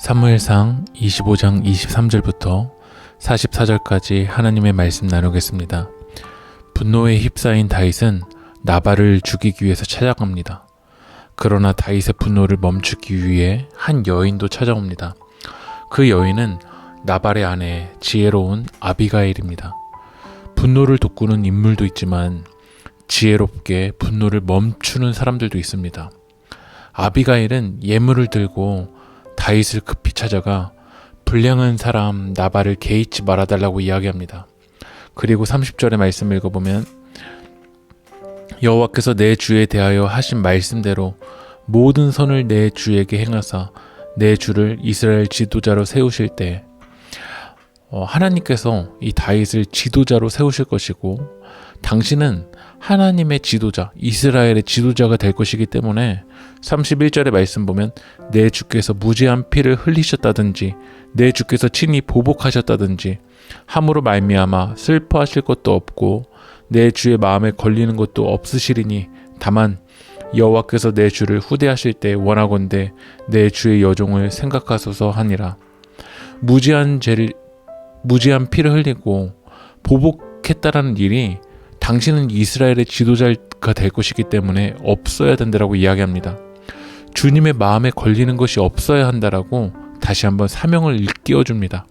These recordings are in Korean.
사무엘상 25장 23절부터 44절까지 하나님의 말씀 나누겠습니다. 분노에 휩싸인 다윗은 나발을 죽이기 위해서 찾아갑니다. 그러나 다윗의 분노를 멈추기 위해 한 여인도 찾아옵니다. 그 여인은 나발의 아내 지혜로운 아비가일입니다. 분노를 돋구는 인물도 있지만 지혜롭게 분노를 멈추는 사람들도 있습니다. 아비가일은 예물을 들고 다윗을 급히 찾아가 불량한 사람 나발을 개의치 말아달라고 이야기합니다. 그리고 30절의 말씀을 읽어보면 여호와께서 내 주에 대하여 하신 말씀대로 모든 선을 내 주에게 행하사 내 주를 이스라엘 지도자로 세우실 때 어, 하나님께서 이 다윗을 지도자로 세우실 것이고 당신은 하나님의 지도자, 이스라엘의 지도자가 될 것이기 때문에 31절의 말씀 보면 내 주께서 무지한 피를 흘리셨다든지 내 주께서 친히 보복하셨다든지 함으로 말미암아 슬퍼하실 것도 없고 내 주의 마음에 걸리는 것도 없으시리니 다만 여호와께서 내 주를 후대하실 때 원하건대 내 주의 여종을 생각하소서 하니라. 무지한 죄를 무지한 피를 흘리고 보복했다라는 일이 당신은 이스라엘의 지도자가 될 것이기 때문에 없어야 된다라고 이야기합니다. 주님의 마음에 걸리는 것이 없어야 한다라고 다시 한번 사명을 일깨워 줍니다.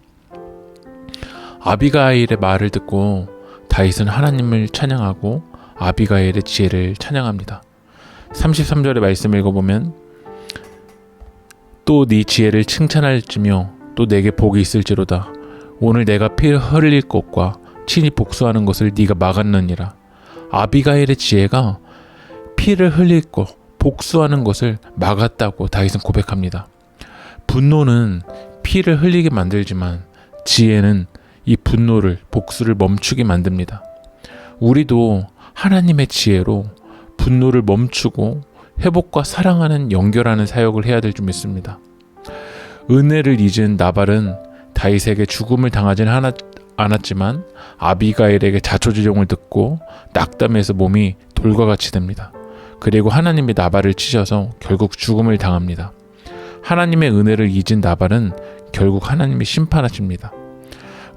아비가일의 말을 듣고 다윗은 하나님을 찬양하고 아비가일의 지혜를 찬양합니다. 33절의 말씀 읽어보면 또 네 지혜를 칭찬할지며 또 내게 복이 있을지로다. 오늘 내가 피를 흘릴 것과 친히 복수하는 것을 네가 막았느니라. 아비가일의 지혜가 피를 것, 복수하는 것을 막았다고 다윗은 고백합니다. 분노는 피를 흘리게 만들지만 지혜는 이 분노를 복수를 멈추게 만듭니다. 우리도 하나님의 지혜로 분노를 멈추고 회복과 사랑하는 연결하는 사역을 해야 될 줄 믿습니다. 은혜를 잊은 나발은 다윗에게 죽음을 당하진 않았 지만 아비가일에게 자초지종을 듣고 낙담해서 몸이 돌과 같이 됩니다. 그리고 하나님이 나발을 치셔서 결국 죽음을 당합니다. 하나님의 은혜를 잊은 나발은 결국 하나님이 심판하십니다.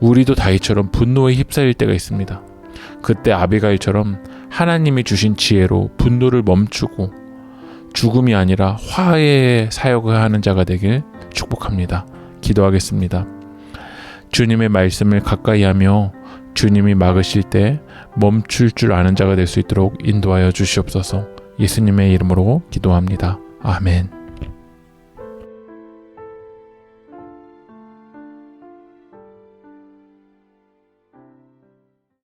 우리도 다윗처럼 분노에 휩싸일 때가 있습니다. 그때 아비가일처럼 하나님이 주신 지혜로 분노를 멈추고 죽음이 아니라 화해의 사역을 하는 자가 되길 축복합니다. 기도하겠습니다. 주님의 말씀을 가까이 하며 주님이 막으실 때 멈출 줄 아는 자가 될 수 있도록 인도하여 주시옵소서 예수님의 이름으로 기도합니다. 아멘.